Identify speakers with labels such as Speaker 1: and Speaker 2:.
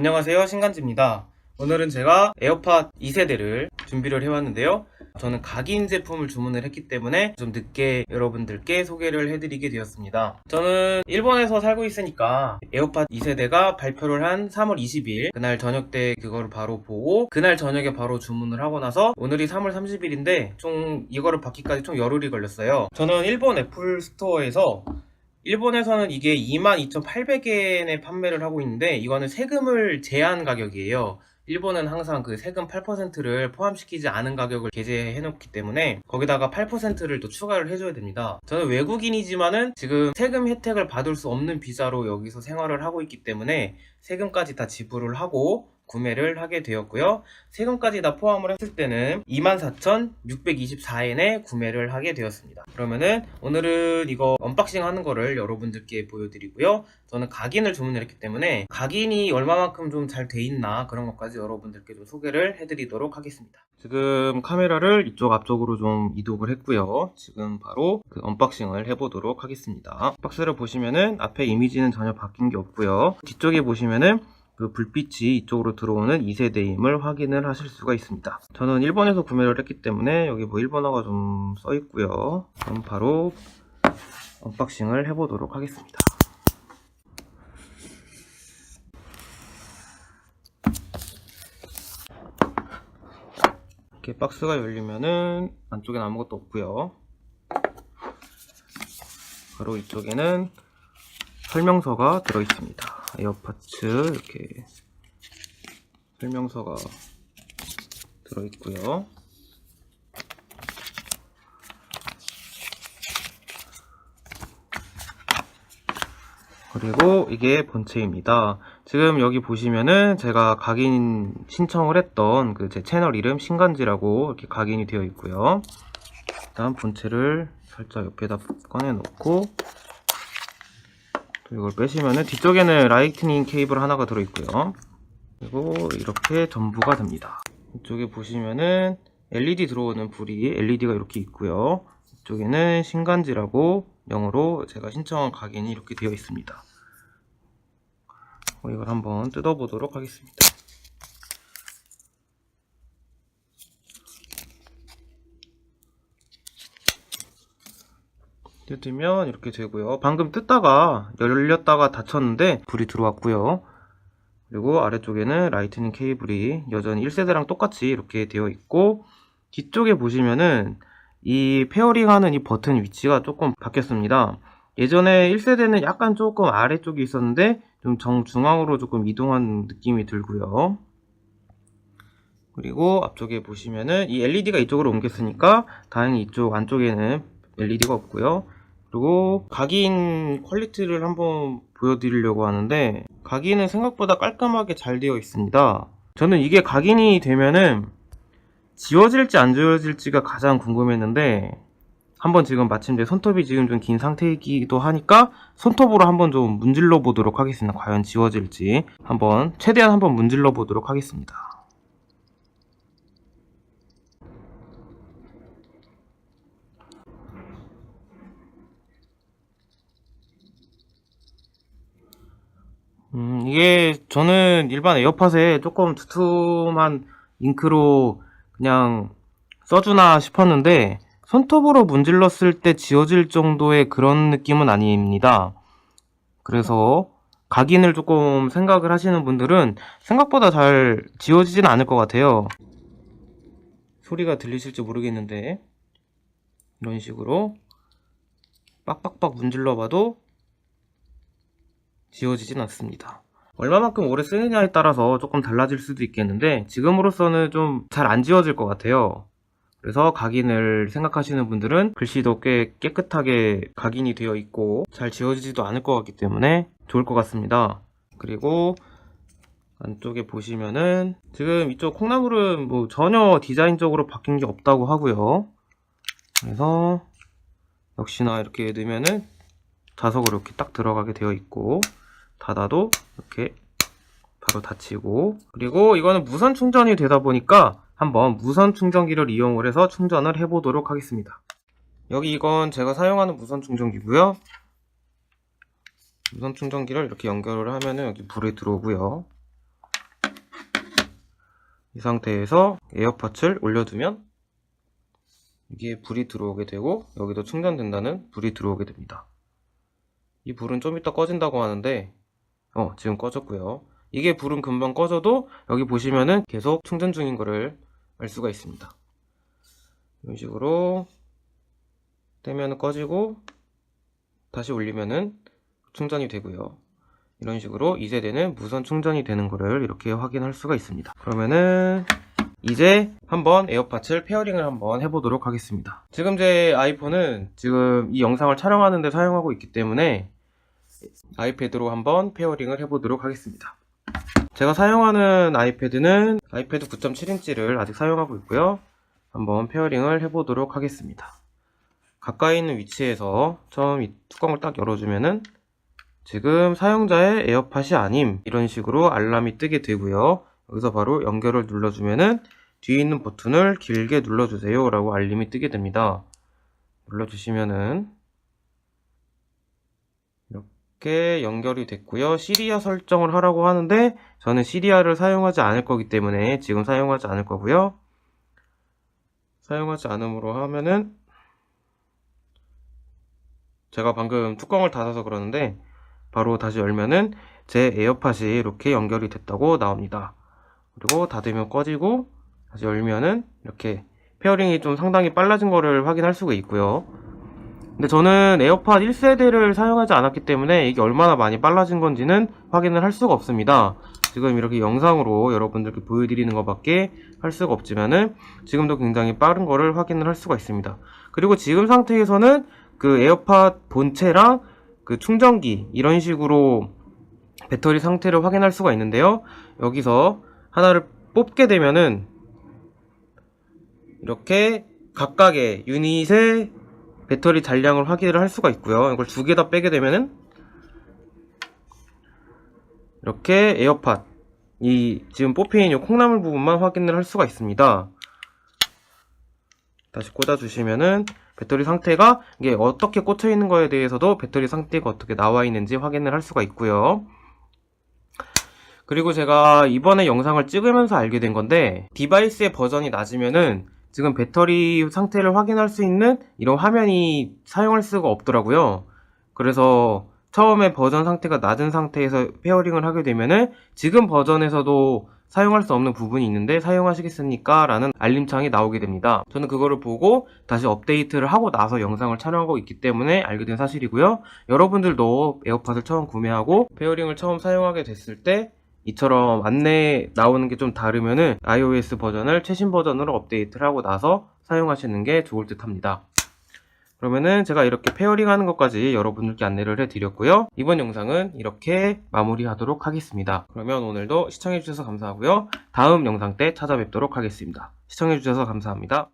Speaker 1: 안녕하세요 신간지입니다. 오늘은 제가 에어팟 2세대를 준비를 해왔는데요. 저는 각인 제품을 주문을 했기 때문에 좀 늦게 여러분들께 소개를 해드리게 되었습니다. 저는 일본에서 살고 있으니까 에어팟 2세대가 발표를 한 3월 20일 그날 저녁 때 그거를 바로 보고 그날 저녁에 바로 주문을 하고 나서 오늘이 3월 30일인데 총 이거를 받기까지 총 열흘이 걸렸어요. 저는 일본 애플 스토어에서 일본에서는 이게 22,800엔에 판매를 하고 있는데 이거는 세금을 제한 가격이에요. 일본은 항상 그 세금 8%를 포함시키지 않은 가격을 게재해 놓기 때문에 거기다가 8%를 또 추가를 해줘야 됩니다. 저는 외국인이지만은 지금 세금 혜택을 받을 수 없는 비자로 여기서 생활을 하고 있기 때문에 세금까지 다 지불을 하고 구매를 하게 되었고요. 세금까지 다 포함을 했을 때는 24,624엔에 구매를 하게 되었습니다. 그러면은 오늘은 이거 언박싱 하는 거를 여러분들께 보여드리고요. 저는 각인을 주문을 했기 때문에 각인이 얼마만큼 좀 잘 돼 있나 그런 것까지 여러분들께 좀 소개를 해드리도록 하겠습니다. 지금 카메라를 이쪽 앞쪽으로 좀 이동을 했고요. 지금 바로 그 언박싱을 해보도록 하겠습니다. 박스를 보시면은 앞에 이미지는 전혀 바뀐 게 없고요. 뒤쪽에 보시면은 그 불빛이 이쪽으로 들어오는 2세대임을 확인을 하실 수가 있습니다. 저는 일본에서 구매를 했기 때문에 여기 뭐 일본어가 좀 써 있고요. 그럼 바로 언박싱을 해보도록 하겠습니다. 이렇게 박스가 열리면은 안쪽엔 아무것도 없고요. 바로 이쪽에는 설명서가 들어 있습니다. 에어파츠 이렇게 설명서가 들어 있고요. 그리고 이게 본체입니다. 지금 여기 보시면은 제가 각인 신청을 했던 그 제 채널 이름 신간지라고 이렇게 각인이 되어 있고요. 일단 본체를 살짝 옆에다 꺼내 놓고 또 이걸 빼시면은 뒤쪽에는 라이트닝 케이블 하나가 들어 있고요. 그리고 이렇게 전부가 됩니다. 이쪽에 보시면은 LED 들어오는 불이 LED가 이렇게 있고요. 이쪽에는 신간지라고 영어로 제가 신청한 각인이 이렇게 되어 있습니다. 어, 이걸 한번 뜯어보도록 하겠습니다. 뜯으면 이렇게 되고요. 방금 뜯다가 열렸다가 닫혔는데 불이 들어왔고요. 그리고 아래쪽에는 라이트닝 케이블이 여전히 1세대랑 똑같이 이렇게 되어 있고 뒤쪽에 보시면은 이 페어링 하는 이 버튼 위치가 조금 바뀌었습니다. 예전에 1세대는 약간 조금 아래쪽에 있었는데 좀 정중앙으로 조금 이동한 느낌이 들고요. 그리고 앞쪽에 보시면은 이 LED가 이쪽으로 옮겼으니까 다행히 이쪽 안쪽에는 LED가 없고요. 그리고 각인 퀄리티를 한번 보여드리려고 하는데 각인은 생각보다 깔끔하게 잘 되어 있습니다. 저는 이게 각인이 되면은 지워질지 안 지워질지가 가장 궁금했는데 한번 지금 마침내 손톱이 지금 좀 긴 상태이기도 하니까 손톱으로 한번 좀 문질러 보도록 하겠습니다. 과연 지워질지 한번 최대한 한번 문질러 보도록 하겠습니다. 음, 이게 저는 일반 에어팟에 조금 두툼한 잉크로 그냥 써주나 싶었는데 손톱으로 문질렀을 때 지워질 정도의 그런 느낌은 아닙니다. 그래서 각인을 조금 생각을 하시는 분들은 생각보다 잘 지워지진 않을 것 같아요. 소리가 들리실지 모르겠는데 이런 식으로 빡빡빡 문질러 봐도 지워지진 않습니다. 얼마만큼 오래 쓰느냐에 따라서 조금 달라질 수도 있겠는데 지금으로서는 좀 잘 안 지워질 것 같아요. 그래서 각인을 생각하시는 분들은 글씨도 꽤 깨끗하게 각인이 되어 있고 잘 지워지지도 않을 것 같기 때문에 좋을 것 같습니다. 그리고 안쪽에 보시면은 지금 이쪽 콩나물은 뭐 전혀 디자인적으로 바뀐 게 없다고 하고요. 그래서 역시나 이렇게 넣으면은 자석으로 이렇게 딱 들어가게 되어 있고 닫아도 이렇게 바로 닫히고 그리고 이거는 무선 충전이 되다 보니까 한번 무선 충전기를 이용을 해서 충전을 해보도록 하겠습니다. 여기 이건 제가 사용하는 무선 충전기고요. 무선 충전기를 이렇게 연결을 하면은 여기 불이 들어오고요. 이 상태에서 에어팟을 올려두면 이게 불이 들어오게 되고 여기도 충전된다는 불이 들어오게 됩니다. 이 불은 좀 이따 꺼진다고 하는데 어 지금 꺼졌고요. 이게 불은 금방 꺼져도 여기 보시면은 계속 충전 중인 거를 알 수가 있습니다. 이런 식으로 떼면 꺼지고 다시 올리면은 충전이 되고요. 이런 식으로 2세대는 무선 충전이 되는 거를 이렇게 확인할 수가 있습니다. 그러면은 이제 한번 에어팟을 페어링을 한번 해보도록 하겠습니다. 지금 제 아이폰은 지금 이 영상을 촬영하는데 사용하고 있기 때문에 아이패드로 한번 페어링을 해보도록 하겠습니다. 제가 사용하는 아이패드는 아이패드 9.7인치를 아직 사용하고 있고요. 한번 페어링을 해보도록 하겠습니다. 가까이 있는 위치에서 처음 이 뚜껑을 딱 열어주면은 지금 사용자의 에어팟이 아님 이런 식으로 알람이 뜨게 되고요. 여기서 바로 연결을 눌러주면은 뒤에 있는 버튼을 길게 눌러주세요 라고 알림이 뜨게 됩니다. 눌러주시면은 이렇게 연결이 됐고요. 시리아 설정을 하라고 하는데 저는 시리아를 사용하지 않을 거기 때문에 지금 사용하지 않을 거고요. 사용하지 않음으로 하면은 제가 방금 뚜껑을 닫아서 그러는데 바로 다시 열면은 제 에어팟이 이렇게 연결이 됐다고 나옵니다. 그리고 닫으면 꺼지고 다시 열면은 이렇게 페어링이 좀 상당히 빨라진 거를 확인할 수가 있고요. 근데 저는 에어팟 1세대를 사용하지 않았기 때문에 이게 얼마나 많이 빨라진 건지는 확인을 할 수가 없습니다. 지금 이렇게 영상으로 여러분들께 보여드리는 것밖에 할 수가 없지만은 지금도 굉장히 빠른 거를 확인을 할 수가 있습니다. 그리고 지금 상태에서는 그 에어팟 본체랑 그 충전기 이런 식으로 배터리 상태를 확인할 수가 있는데요. 여기서 하나를 뽑게 되면은 이렇게 각각의 유닛의 배터리 잔량을 확인을 할 수가 있고요. 이걸 두 개 다 빼게 되면은 이렇게 에어팟 이 지금 있는 이 콩나물 부분만 확인을 할 수가 있습니다. 다시 꽂아주시면은 배터리 상태가 이게 어떻게 꽂혀 있는 거에 대해서도 배터리 상태가 어떻게 나와 있는지 확인을 할 수가 있고요. 그리고 제가 이번에 영상을 찍으면서 알게 된 건데 디바이스의 버전이 낮으면은 지금 배터리 상태를 확인할 수 있는 이런 화면이 사용할 수가 없더라고요. 그래서 처음에 버전 상태가 낮은 상태에서 페어링을 하게 되면은 지금 버전에서도 사용할 수 없는 부분이 있는데 사용하시겠습니까? 라는 알림창이 나오게 됩니다. 저는 그거를 보고 다시 업데이트를 하고 나서 영상을 촬영하고 있기 때문에 알게 된 사실이고요. 여러분들도 에어팟을 처음 구매하고 페어링을 처음 사용하게 됐을 때 이처럼 안내 나오는 게 좀 다르면은 iOS 버전을 최신 버전으로 업데이트를 하고 나서 사용하시는 게 좋을 듯 합니다. 그러면은 제가 이렇게 페어링 하는 것까지 여러분들께 안내를 해드렸고요. 이번 영상은 이렇게 마무리하도록 하겠습니다. 그러면 오늘도 시청해주셔서 감사하고요. 다음 영상 때 찾아뵙도록 하겠습니다. 시청해주셔서 감사합니다.